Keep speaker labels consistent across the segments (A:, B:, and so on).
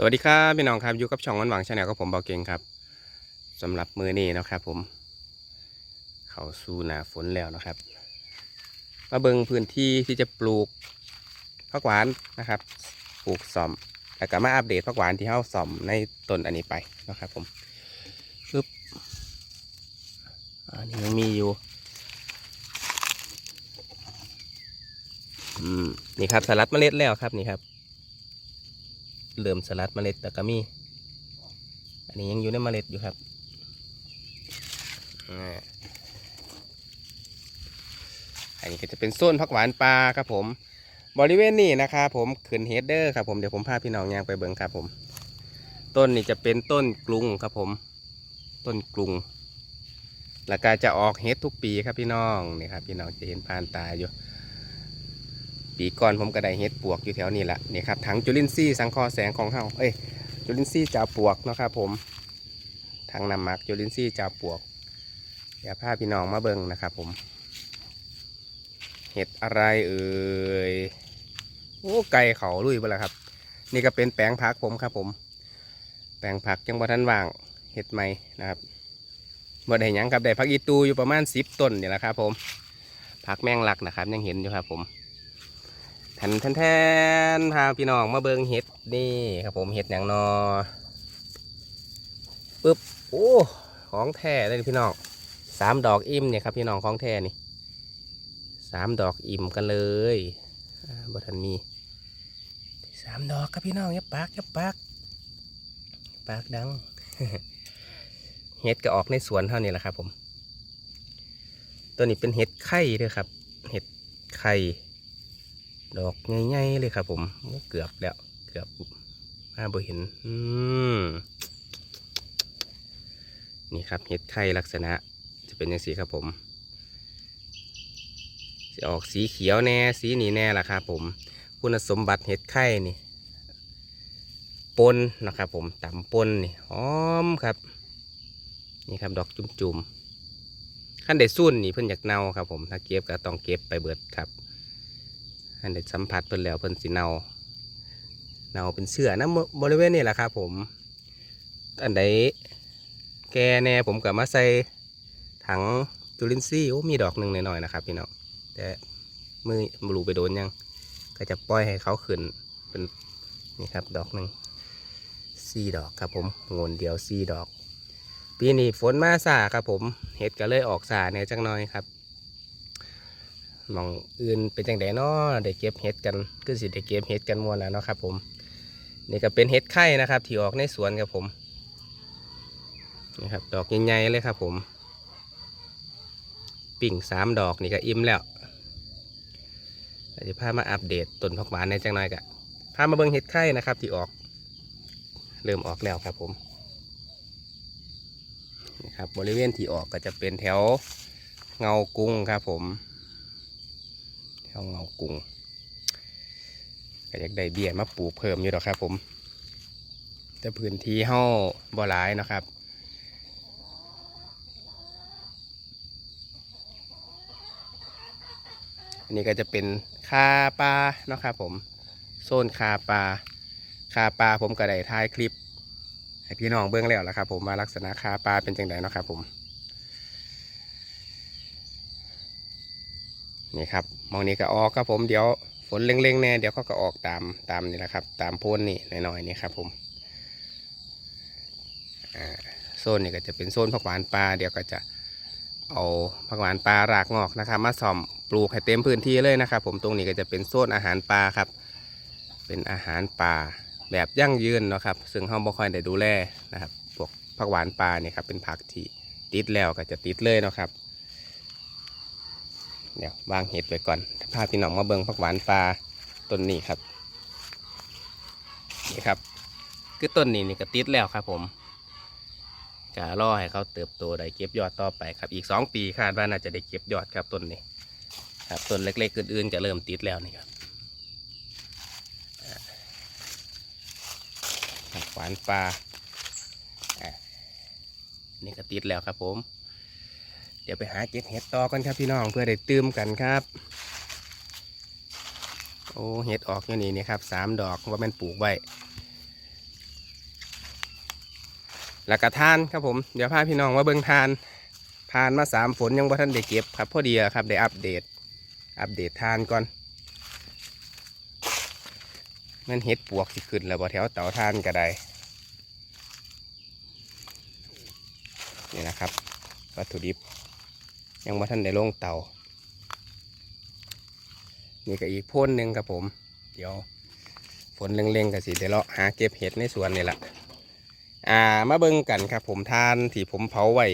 A: สวัสดีครับพี่น้องครับอยู่กับช่องวันหวังชาแนลกับผมเบาเก่งครับสำหรับมือนี้นะครับผม เขาสู่หนาฝนแล้วนะครับ มาเบิงพื้นที่ที่จะปลูกผักหวานนะครับปลูกซ่อมแล้วก็มาอัปเดตผักหวานที่เฮาซ่อมในต้นอันนี้ไปนะครับผมปึ๊บอันนี้ยังมีอยู่อืมนี่ครับสลัดเมล็ดแล้วครับนี่ครับ เริ่มสลัดเมล็ดแต่ก็มี อันนี้ยังอยู่ในเมล็ดอยู่ครับอันนี้ก็จะเป็นโซนผักหวานปลาครับผม บริเวณนี้นะครับผมขึ้นเฮดเดอร์ครับผมเดี๋ยวผมพาพี่น้องย่างไปเบิ่งครับผม ต้นนี้จะเป็นต้นกรุงครับผม ต้นกรุงแล้วก็จะออกเฮดทุกปีครับพี่น้องนี่ครับพี่น้องจะเห็นผ่านตาอยู่ ปีก่อนผมก็ได้เฮ็ดปวกอยู่แถวนี้แหละนี่ครับถังจุลินทรีย์สังคอแสงของเฮาเอ้ยจุลินทรีย์จ่าปวกเนาะครับผมถังน้ำหมักจุลินทรีย์จ่าปวกเดี๋ยวพาพี่น้องมาเบิ่งนะครับผม เห็ดอะไรเอ่ยโอ้ไก่เขาลุยไปแล้วครับ นี่ก็เป็นแปลงผักผมครับผม แปลงผักยังบ่ทันว่างเห็ดใหม่นะครับบ่ได้ยังครับได้ผักอีตูอยู่ประมาณสิบต้นนี่แหละครับผมผักแมงลักนะครับยังเห็นอยู่ครับผม แทนแทนแทนพาพี่น้องมาเบิงเห็ดนี่ครับผมเห็ดอย่างนอปึ๊บโอ้ของแท้เลยพี่น้องสามดอกอิ่มเนี่ยครับพี่น้องของแท้นี่สามดอกอิ่มกันเลยบ่ทันมีสามดอกครับพี่น้องย่าปากย่าปากปากดังเห็ดก็ออกในสวนเท่านี้แหละครับผม ตัวนี้เป็นเห็ดไข่ด้วยครับ เห็ดไข่ ดอกใหญ่ๆเลยครับ ผมเกือบแล้วเกือบมาบ่เห็น อืมนี่ครับเห็ดไข่ลักษณะ จะเป็นยังสีครับผมจะออกสีเขียวแน่สีนี้แน่ละครับผมคุณสมบัติเห็ดไข่นี่ปนนะครับผมต่ำปนนี่หอมครับ นี่ครับดอกจุ่มๆขั้นได้สุ่นนี่เพิ่นอยากเน่าครับผมถ้าเก็บก็ต้องเก็บไปเบิดครับ อันเด็สัมผัสเพิ่นแล้วเพิ่นสิเนาเนาเป็นเสื้อนะบริเวณนี้แหละครับผมอันใดแกแน่ผมกับมาใส่ถังจุลินทรีย์โอ้มีดอกหนึ่งหน่อยๆนะครับพี่น้องแต่มือมรูไปโดนยัง ก็จะปล่อยให้เขาขึ้นเป็นนี่ครับดอกหนึ่งสี่ดอกครับผมงนเดียวสี่ดอก ปีนี้ฝนมาสาครับผมเห็ดก็เลยออกสาเนี่ยจังน้อยครับ มองอื่นเป็นจังไดเนาะได้เก็บเห็ดกันก็สิได้เก็บเห็ดกันมวนแล้วเนาะครับผม นี่ก็เป็นเห็ดไข่นะครับ ที่ออกในสวนครับผมนี่ครับดอกใหญ่ๆเลยครับผม ปิ่งสามดอกนี่ก็อิ่มแล้วจะพามาอัปเดตต้นผักหวานในจังหน่อยกะพามาเบิ่งเห็ดไข่นะครับ ที่ออก เริ่มออกแล้วครับผมนี่ครับบริเวณที่ออกก็จะเป็นแถวเงากุ้งครับผม แถวเงากุ้งก็อยากได้เบี้ยมาปลูกเพิ่มอยู่หรอกครับ ผม แต่พื้นที่เฮาบ่หลายนะครับอันนี้ก็จะเป็นคาปลาเนาะครับผมโซนคาปลาคาปลาผมก็ได้ถ่ายคลิปให้พี่น้องเบื้องแล้วละครับ ผมว่าลักษณะคาปลาเป็นจังไดเนาะครับผม นี่ครับมองนี้ก็ออกครับผมเดี๋ยวฝนเร่งๆแน่เดี๋ยวเขาก็ออกตามตามนี่แหละครับ ตามโพนนี่หน่อยๆนี่ครับผมโซนนี่ก็จะเป็นโซนผักหวานปลาเดี๋ยวก็จะเอาผักหวานปลารากงอกนะครับมาส่อมปลูกให้เต็มพื้นที่เลยนะครับ ผมตรงนี้ก็จะเป็นโซนอาหารปลาครับ เป็นอาหารป่าแบบยั่งยืนนะครับ ซึ่งเราบ่ค่อยได้ดูแลนะครับพวกผักหวานปลาเนี่ยครับเป็นผักที่ติดแล้วก็จะติดเลยนะครับ เดี๋ยววางเห็ดไว้ก่อนพาพี่น้องมาเบิ่งผักหวานปลาต้นนี้ครับนี่ครับคือต้นนี้นี่ก็ติดแล้วครับ ผมจะรอให้เขาเติบโตได้เก็บยอดต่อไปครับ อีกสองปีคาดว่าน่าจะได้เก็บยอดครับต้นนี้ ครับต้นเล็กๆอื่นๆจะเริ่มติดแล้วนี่ครับผักหวานปลานี่ก็ติดแล้วครับผม ดี๋ยวไปหาเก็บเห็ดต่อกันครับพี่น้องเพื่อได้ตื้มกันครับ โอ้เห็ดออกอย่างนี้นี่ครับสามดอกว่ามันปลูกไว้แล้วก็ทานครับผมเดี๋ยวพาพี่น้องมาเบิ่งทานผ่านมาสามฝนยังบ่ทันได้เก็บครับพอดีครับได้อัปเดต อัปเดตทานก่อนมันเห็ดปวกสิขึ้นแล้วบ่แถวเตาทานก็ได้นี่นะครับวัตถุดิบ ยังบ่ทันได้ลงเตานี่ก็อีกพ่นหนึ่งครับผม เดี๋ยวฝนเล็งๆกับสิเดี๋ยวเราหาเก็บเห็ดในสวนนี่แหละอ่ามาเบิ่งกันครับ ผมทานที่ผมเผาไว้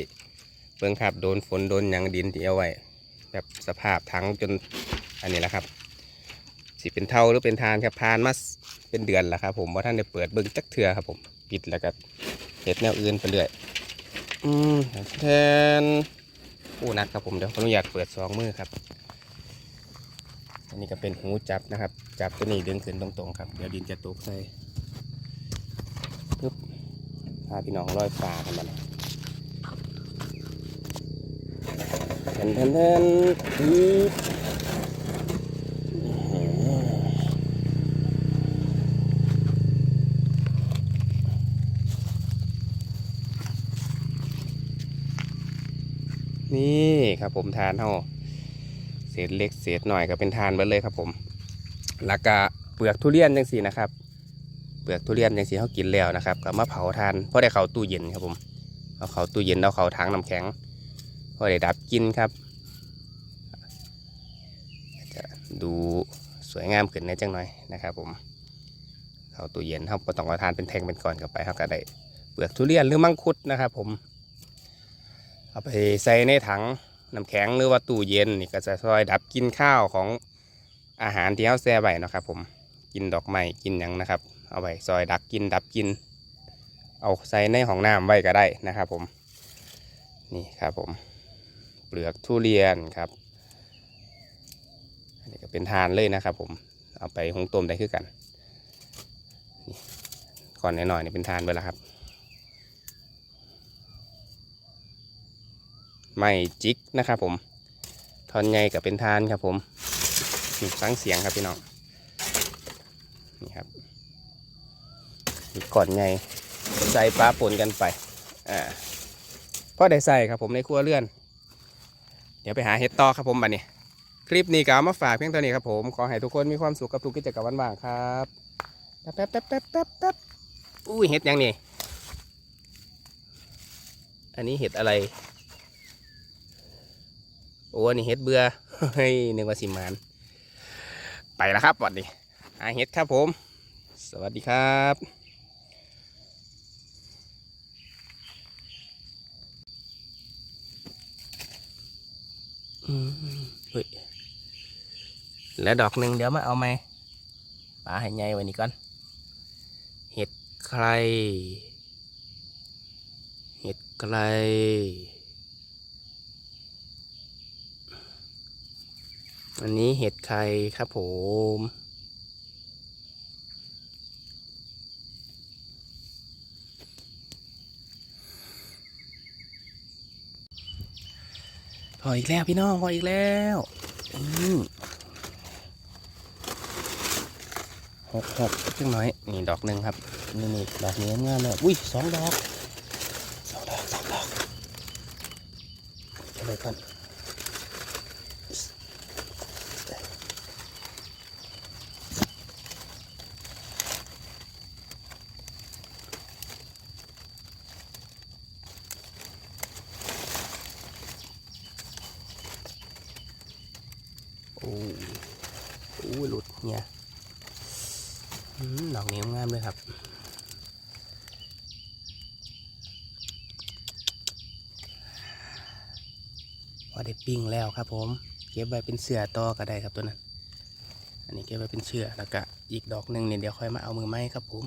A: เบิ่งครับโดนฝนโดนหยังดินที่เอาไว้แบบสภาพทั้งจนอันนี้แหละครับสิเป็นเท่าหรือเป็นทานครับพานมาเป็นเดือนแล้วครับ ผมว่าท่านได้เปิดเบิ่งจักเทือครับผมปิดแล้วก็เห็ดแนวอื่นไปเรื่อยอืมแทน ผู้นัดครับผมเดี๋ยวขออนุญาตเปิดสองมือครับ อันนี้ก็เป็นหูจับนะครับ จับตัวนี้ดึงขึ้นตรงๆครับ เดี๋ยวดินจะตกใส่ปึ๊บพาพี่น้องลอยฟ้ากันมาเลยแทนแทนแทนปึ๊บอื้อหือนี่ ครับผมทานเท่าเศษเล็กเศษหน่อยก็เป็นทานไปเลยครับผมแล้วก็เปลือกทุเรียนจังสีนะครับ เปลือกทุเรียนจังสีเขากินแล้วนะครับก็มาเผาทานเพราะได้เขาตู้เย็นครับผมเอาเขาตู้เย็นเอาเขาถังน้ำแข็งเพอได้ดับกินครับจะดูสวยงามขึ้นในจังหน่อยนะครับผมเขาตู้เย็นเขาก็ต้องเอาทานเป็นแทงเป็นก้อนเข้าไปเขาก็ได้เปลือกทุเรียนหรือมังคุดนะครับผมเอาไปใส่ในถัง น้ำแข็งหรือว่าตู้เย็นนี่ก็จะช่วยดับกินข้าวของอาหารที่เขาแช่ไว้นะครับ ผมกินดอกไม้กินหยังนะครับ เอาไว้ซอยดักกินดับกิน เอาใส่ในห้องน้ำไว้ก็ได้นะครับ ผมนี่ครับผมเปลือกทุเรียนครับอันนี้ก็เป็นทานเลยนะครับ ผมเอาไปหุงต้มได้คือกันก่อนหน่อยๆนี่เป็นทานไปแล้วครับ ไม่จิกนะครับผมทอนใหญ่กับเป็นทานครับผมนี่ฟังเสียงครับพี่น้องนี่ครับก่อนใหญ่ใส่ปลาปนกันไปอ่าพอได้ใส่ครับผมในครัวเรือน เดี๋ยวไปหาเห็ดต่อครับผมบัดนี้ คลิปนี้ก็เอามาฝากเพียงเท่านี้ครับผมขอให้ทุกคนมีความสุขกับทุกกิจกรรมวันว่างครับแป๊บแป๊บแป๊บแป๊บแป๊บแป๊บอุ้ยเห็ดยังนี่อันนี้เห็ดอะไร โอ้นี่เฮ็ดเบื่อเฮ้ยนึกว่าสิมาน ไปแล้วครับวันนี้หาเฮ็ดครับผม สวัสดีครับอืมแล้วดอกหนึ่งเดี๋ยวมาเอาไหมปลาให้ใหญ่ไว้นี่ก่อน เห็ดใคร เห็ดใคร อันนี้เห็ดไข่ครับผม พออีกแล้วพี่น้อง พออีกแล้วหกหกจังน้อย นี่ดอกหนึ่งครับ นี่นี่ดอกนี้งามเลยอุ้ยสองดอกสองดอกสองดอกเอาไปก่อน อ้โอ้หลุดเนี่ยดอกนี้งามเลยครับพอได้ปิ้งแล้วครับผม เก็บไว้เป็นเสือต่อก็ได้ครับตัวนั้น อันนี้เก็บไว้เป็นเชือแล้วก็อีกดอกหนึ่งเนี่ยเดี๋ยวค่อยมาเอามือไม้ครับผม